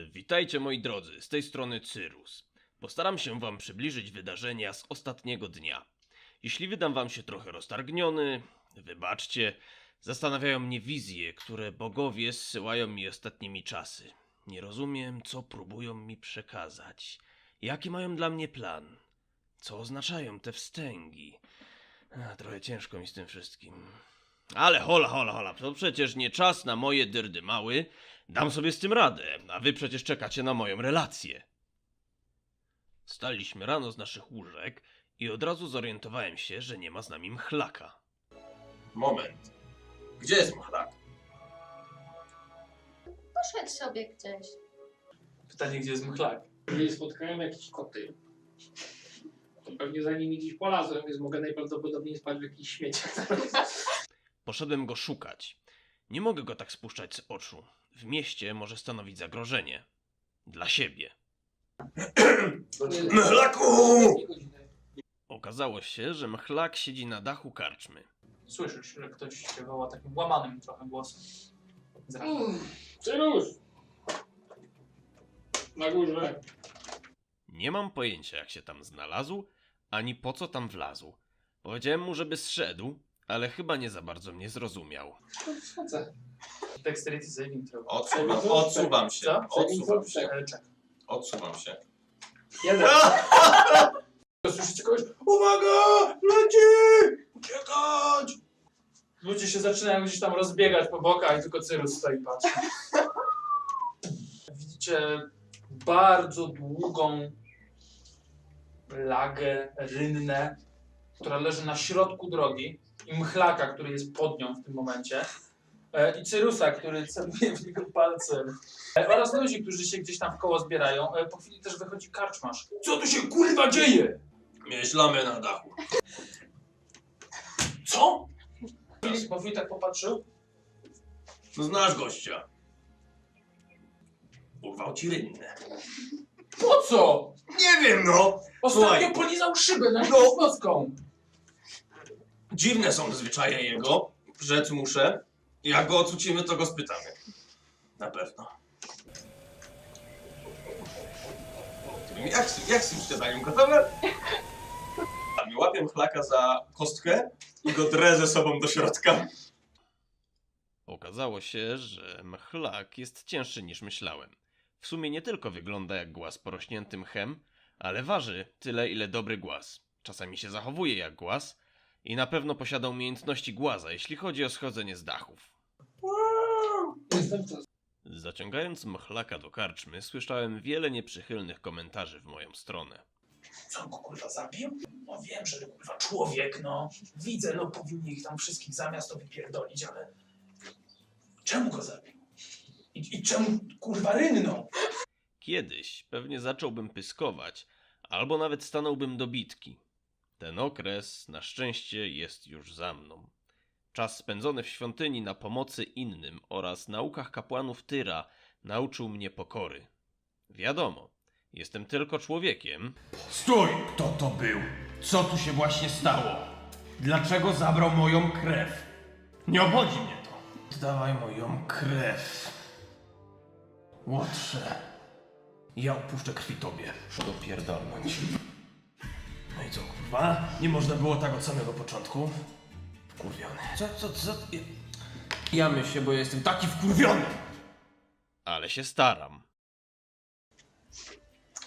Witajcie moi drodzy, z tej strony Cyrus. Postaram się wam przybliżyć wydarzenia z ostatniego dnia. Jeśli wydam wam się trochę roztargniony, wybaczcie, zastanawiają mnie wizje, które bogowie zsyłają mi ostatnimi czasy. Nie rozumiem, co próbują mi przekazać. Jaki mają dla mnie plan? Co oznaczają te wstęgi? A, trochę ciężko mi z tym wszystkim. Ale hola, hola, hola, to przecież nie czas na moje dyrdy mały. Dam sobie z tym radę, a wy przecież czekacie na moją relację. Staliśmy rano z naszych łóżek i od razu zorientowałem się, że nie ma z nami mchlaka. Moment. Gdzie jest machlak? Poszedł sobie gdzieś. Pytanie, gdzie jest mchlak? Jeżeli spotkają jakieś koty, to pewnie za nimi gdzieś polazłem, więc mogę najprawdopodobniej spać w jakichś śmieciach. Poszedłem go szukać. Nie mogę go tak spuszczać z oczu. W mieście może stanowić zagrożenie. Dla siebie. Godziny. Okazało się, że mchlak siedzi na dachu karczmy. Słyszysz, że ktoś się woła takim łamanym trochę głosem. Mm, Cyrus! Na górze. Nie mam pojęcia, jak się tam znalazł, ani po co tam wlazł. Powiedziałem mu, żeby zszedł, ale chyba nie za bardzo mnie zrozumiał. Wchodzę. Dexterity saving throw. Odsuwam, odsuwam się. Co? Odsuwam się. E, Czek. Odsuwam się. Jeden. Słyszycie kogoś? Uwaga! Leci! Uciekać! Ludzie się zaczynają gdzieś tam rozbiegać po bokach i tylko Cyrus stoi i patrzy. Widzicie bardzo długą lagę, rynnę, która leży na środku drogi i mchlaka, który jest pod nią w tym momencie. E, I Cyrusa, który celuje w niego palcem. E, Oraz ludzi, którzy się gdzieś tam w koło zbierają. E, Po chwili też wychodzi karczmasz. Co tu się kurwa dzieje? Myślamy na dachu. Co? Po chwili tak popatrzył. No znasz gościa. Urwał ci rynnę. Po co? Nie wiem no! Ostatnio Słuchaj. polizał szybę na No. Dziwne są zwyczaje jego. Rzec muszę. Jak go ocucimy, to go spytamy. Na pewno. Jak, z- jak z tym śniadaniem gotowe? Łapię chlaka za kostkę i go drę ze sobą do środka. Okazało się, że mchlak jest cięższy niż myślałem. W sumie nie tylko wygląda jak głaz porośnięty mchem, ale waży tyle, ile dobry głaz. Czasami się zachowuje jak głaz i na pewno posiada umiejętności głaza, jeśli chodzi o schodzenie z dachów. Jestem to. Zaciągając mchlaka do karczmy, słyszałem wiele nieprzychylnych komentarzy w moją stronę. Co on go kurwa zabił? No wiem, że kurwa człowiek, no. Widzę, no powinni ich tam wszystkich zamiast to wypierdolić, ale... Czemu go zabił? I, i czemu kurwa rynną? Kiedyś pewnie zacząłbym pyskować, albo nawet stanąłbym do bitki. Ten okres, na szczęście, jest już za mną. Czas spędzony w świątyni na pomocy innym oraz naukach kapłanów Tyra nauczył mnie pokory. Wiadomo, jestem tylko człowiekiem, Stój! Kto to był? Co tu się właśnie stało? Dlaczego zabrał moją krew? Nie obchodzi mnie to. Dawaj moją krew. Łotrze. Ja opuszczę krwi tobie. Muszę go pierdolnąć. No i co, kurwa? Nie można było tak od samego początku? Wkurwiony. Co, co, co? Ja, ja myślę, bo ja jestem taki wkurwiony! ale się staram.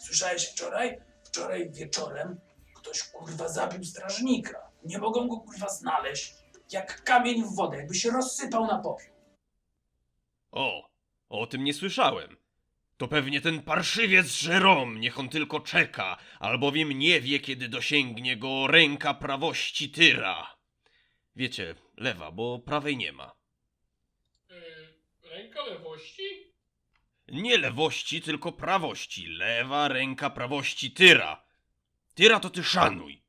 Słyszałeś wczoraj? Wczoraj wieczorem ktoś kurwa zabił strażnika. Nie mogą go kurwa znaleźć. Jak kamień w wodę, jakby się rozsypał na popiół. O, o tym nie słyszałem. To pewnie ten parszywiec Jerome, niech on tylko czeka, albowiem nie wie, kiedy dosięgnie go ręka prawości Tyra. Wiecie, lewa, bo prawej nie ma. Yy, ręka lewości? Nie lewości, tylko prawości. Lewa ręka prawości Tyra. Tyra to ty szanuj.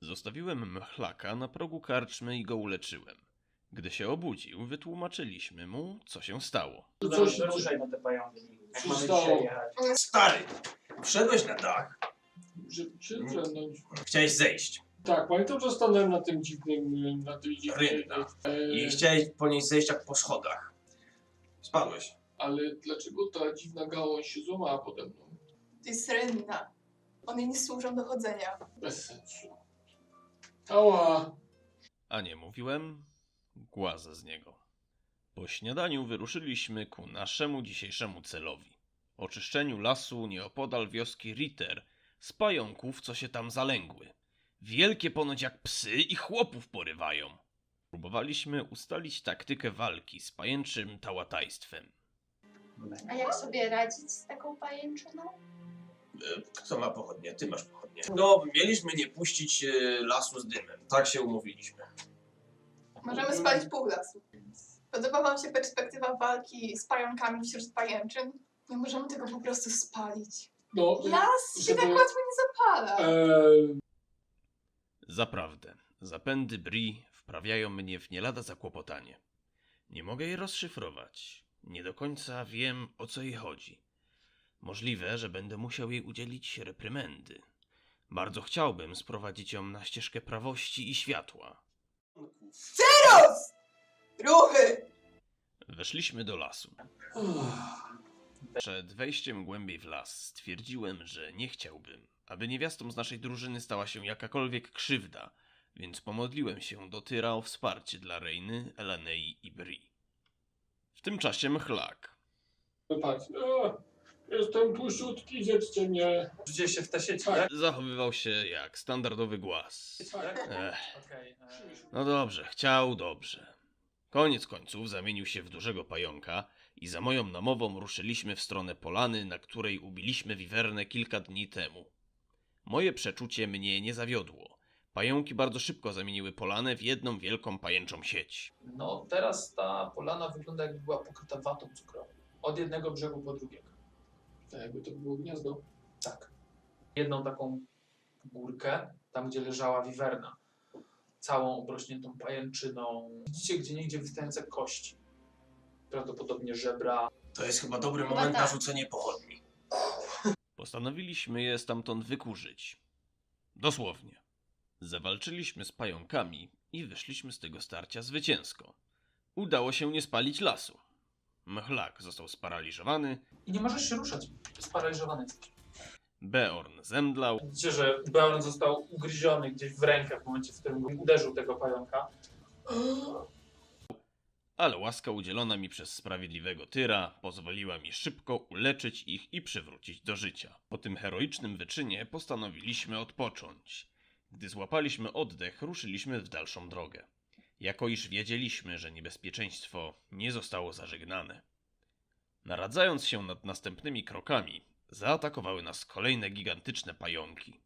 Zostawiłem mchlaka na progu karczmy i go uleczyłem. Gdy się obudził, wytłumaczyliśmy mu, co się stało. Coś Wyruszaj na te pająki. Jak mamy stało? Stary, wszedłeś na dach. Czy, no, Chciałeś zejść. Tak, pamiętam, że stanąłem na tym dziwnym, na tej dziwnej... Rynna. e, I chciałeś po niej zejść jak po schodach. Spadłeś. Ale dlaczego ta dziwna gałąź się złamała pode mną? To jest renna. One nie służą do chodzenia. Bez sensu. Ała! A nie mówiłem? Głaza z niego. Po śniadaniu wyruszyliśmy ku naszemu dzisiejszemu celowi. Oczyszczeniu lasu nieopodal wioski Ritter z pająków, co się tam zalęgły. Wielkie ponoć jak psy i chłopów porywają. Próbowaliśmy ustalić taktykę walki z pajęczym tałatajstwem. A jak sobie radzić z taką pajęczyną? E, Kto ma pochodnie? Ty masz pochodnie. No, mieliśmy nie puścić e, lasu z dymem. Tak się umówiliśmy. Możemy spalić pół lasu. Podoba wam się perspektywa walki z pająkami wśród pajęczyn? Nie możemy tego po prostu spalić. No, Las się żeby- tak łatwo nie zapala. eee, Zaprawdę, zapędy Bri wprawiają mnie w nie lada zakłopotanie. Nie mogę jej rozszyfrować. Nie do końca wiem, o co jej chodzi. Możliwe, że będę musiał jej udzielić reprymendy. Bardzo chciałbym sprowadzić ją na ścieżkę prawości i światła. Roz! Ruchy! Weszliśmy do lasu. Przed wejściem głębiej w las stwierdziłem, że nie chciałbym, aby niewiastą z naszej drużyny stała się jakakolwiek krzywda, więc pomodliłem się do Tyra o wsparcie dla Reiny, Elanei i Bri. W tym czasie Mchlak. patrz. O, jestem tłuszczutki, zjedzcie mnie. Rzuciłeś się w te sieci, Tak. tak? Zachowywał się jak standardowy głaz. tak? Ech, Okej. e, no dobrze, chciał dobrze. Koniec końców zamienił się w dużego pająka i za moją namową ruszyliśmy w stronę polany, na której ubiliśmy wiwernę kilka dni temu. Moje przeczucie mnie nie zawiodło. Pająki bardzo szybko zamieniły polanę w jedną wielką pajęczą sieć. No, teraz ta polana wygląda jakby była pokryta watą cukrową. Od jednego brzegu po drugiego. Tak jakby to było gniazdo. Tak. Jedną taką górkę, tam gdzie leżała wiwerna. Całą obrośniętą pajęczyną. Widzicie gdzie niegdzie wystające kości. Prawdopodobnie żebra. To jest chyba dobry Chyba moment na tak. rzucenie pochodni. Postanowiliśmy je stamtąd wykurzyć. Dosłownie. Zawalczyliśmy z pająkami i wyszliśmy z tego starcia zwycięsko. Udało się nie spalić lasu. Mchlak został sparaliżowany, I nie możesz się ruszać. Sparaliżowany jesteś. Beorn zemdlał, Widzicie, że Beorn został ugryziony gdzieś w rękę w momencie, w którym uderzył tego pająka. ale łaska udzielona mi przez sprawiedliwego Tyra pozwoliła mi szybko uleczyć ich i przywrócić do życia. Po tym heroicznym wyczynie postanowiliśmy odpocząć. Gdy złapaliśmy oddech, ruszyliśmy w dalszą drogę. Jako iż wiedzieliśmy, że niebezpieczeństwo nie zostało zażegnane. Naradzając się nad następnymi krokami, zaatakowały nas kolejne gigantyczne pająki.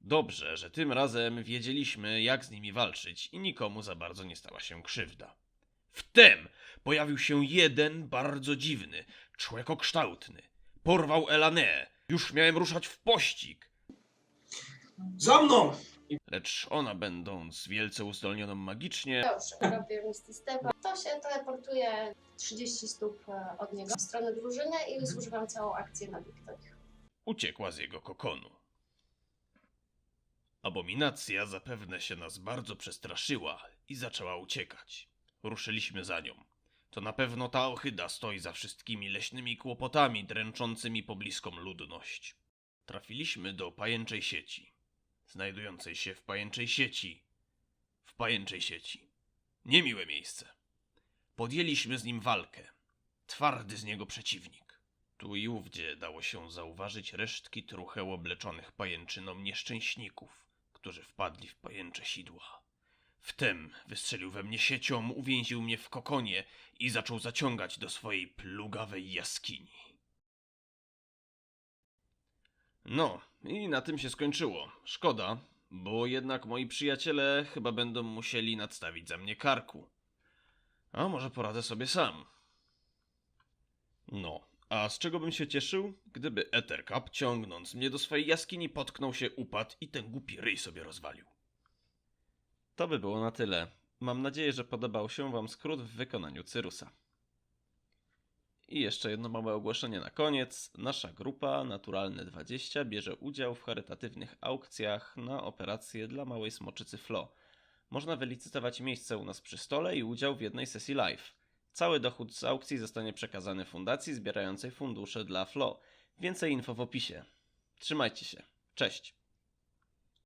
Dobrze, że tym razem wiedzieliśmy, jak z nimi walczyć i nikomu za bardzo nie stała się krzywda. Wtem pojawił się jeden bardzo dziwny, człekokształtny. Porwał Elanę. Już miałem ruszać w pościg. Za mną! Lecz ona, będąc wielce uzdolnioną magicznie, Dobrze, robię Misty Stepa. To się teleportuje 30 stóp e, od niego w stronę drużyny i zużywam całą akcję na Wiktorich. uciekła z jego kokonu. Abominacja zapewne się nas bardzo przestraszyła i zaczęła uciekać. Ruszyliśmy za nią. To na pewno ta ohyda stoi za wszystkimi leśnymi kłopotami dręczącymi pobliską ludność. Trafiliśmy do pajęczej sieci. Znajdującej się w pajęczej sieci. W pajęczej sieci. Niemiłe miejsce. Podjęliśmy z nim walkę. Twardy z niego przeciwnik. Tu i ówdzie dało się zauważyć resztki trucheł obleczonych pajęczyną nieszczęśników, którzy wpadli w pajęcze sidła. Wtem wystrzelił we mnie siecią, uwięził mnie w kokonie i zaczął zaciągać do swojej plugawej jaskini. No, i na tym się skończyło. Szkoda, bo jednak moi przyjaciele chyba będą musieli nadstawić za mnie karku. A może poradzę sobie sam. No, a z czego bym się cieszył? Gdyby Ethercap, ciągnąc mnie do swojej jaskini, potknął się, upadł i ten głupi ryj sobie rozwalił. To by było na tyle. Mam nadzieję, że podobał się Wam skrót w wykonaniu Cyrusa. I jeszcze jedno małe ogłoszenie na koniec. Nasza grupa Naturalne 20 bierze udział w charytatywnych aukcjach na operacje dla małej smoczycy Flo. Można wylicytować miejsce u nas przy stole i udział w jednej sesji live. Cały dochód z aukcji zostanie przekazany fundacji zbierającej fundusze dla FLO. Więcej info w opisie. Trzymajcie się. Cześć.